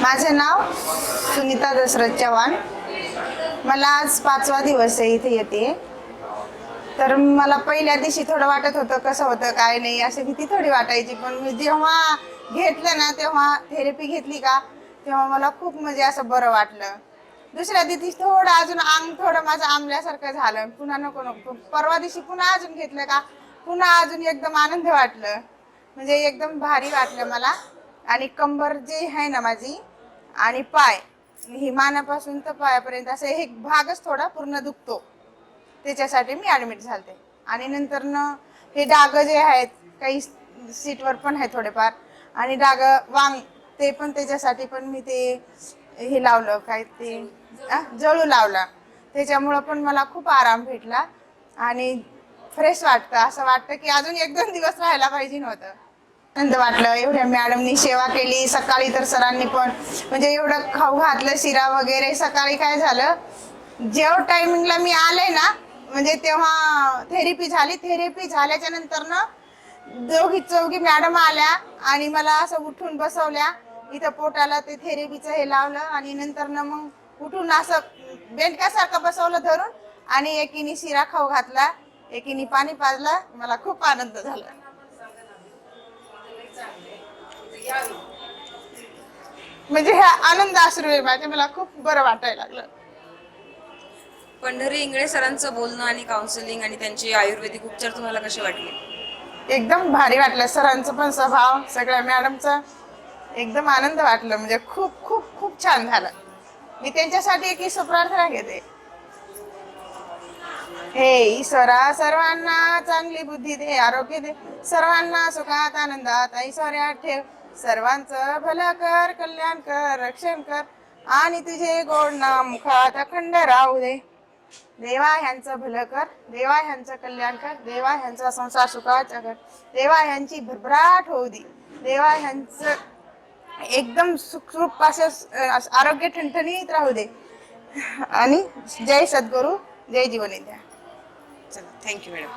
माझे नाव सुनीता दशरथ चव्हाण. मला आज पाचवा दिवस आहे इथे येते. तर मला पहिल्या दिवशी थोडं वाटत होतं कसं होतं काय नाही अशी भीती थोडी वाटायची. पण मी जेव्हा घेतलं ना तेव्हा थेरपी घेतली का तेव्हा मला खूप म्हणजे असं बरं वाटलं. दुसऱ्या दिवशी थोडं अजून अंग थोडं माझं आंबल्यासारखं झालं. पुन्हा नको नको. परवा दिवशी पुन्हा अजून घेतलं का पुन्हा अजून एकदम आनंद वाटलं. म्हणजे एकदम भारी वाटलं मला. आणि कंबर जे आहे ना माझी आणि पाय ही मानापासून तर पायापर्यंत असं हे भागच थोडा पूर्ण दुखतो. त्याच्यासाठी मी ॲडमिट झालते. आणि नंतर न हे डाग जे आहेत काही सीटवर पण आहे थोडेफार आणि डाग वांग ते पण त्याच्यासाठी पण मी ते हे लावलं काय ते जळू लावला. त्याच्यामुळं पण मला खूप आराम भेटला आणि फ्रेश वाटतं. असं वाटतं की अजून एक दोन दिवस राहायला पाहिजे नव्हतं. आनंद वाटलं. एवढ्या मॅडमनी सेवा केली. सकाळी तर सरांनी पण म्हणजे एवढं खाऊ घातलं शिरा वगैरे. सकाळी काय झालं? जेव्हा टायमिंगला मी आले ना म्हणजे तेव्हा थेरपी झाली. थेरपी झाल्याच्यानंतर ना दोघी चौघी मॅडम आल्या आणि मला असं उठून बसवल्या. इथं पोटाला ते थेरपीचं हे लावलं आणि नंतर ना मग उठून असं बेंडक्यासारखं बसवलं धरून आणि एकीने शिरा खाऊ घातला. एकीने पाणी पाजलं. मला खूप आनंद झाला. म्हणजे हा आनंद अश्रू आहे माझे मला खूप बरं वाटायला लागलं. पंढरी इंगळे सरांचं बोलणं आणि काउन्सिलिंग आणि त्यांचे आयुर्वेदिक उपचार तुम्हाला कसे वाटले? एकदम भारी वाटलं. सरांचं पण स्वभाव सगळ्या मॅडमचा एकदम आनंद वाटलं. म्हणजे खूप खूप खूप छान झालं. मी त्यांच्यासाठी एक प्रार्थना घेते. हे ईश्वरा सर्वांना चांगली बुद्धी दे आरोग्य दे. सर्वांना सुखात आनंदात ऐश्वर्यात ठेव. सर्वांचं भलं कर कल्याण कर रक्षण कर. आणि तुझे गोड नाम मुखात अखंड राहू दे. देवा ह्यांचं भलं कर देवा ह्यांचं कल्याण कर देवा ह्यांचा संसार सुखाचा कर. देवा ह्यांची भरभराट होऊ दे. देवा ह्यांचं एकदम सुखरूप असं आरोग्य ठणठणीत राहू दे. आणि जय सद्गुरू जय जीवनेद्या चला थँक्यू मॅडम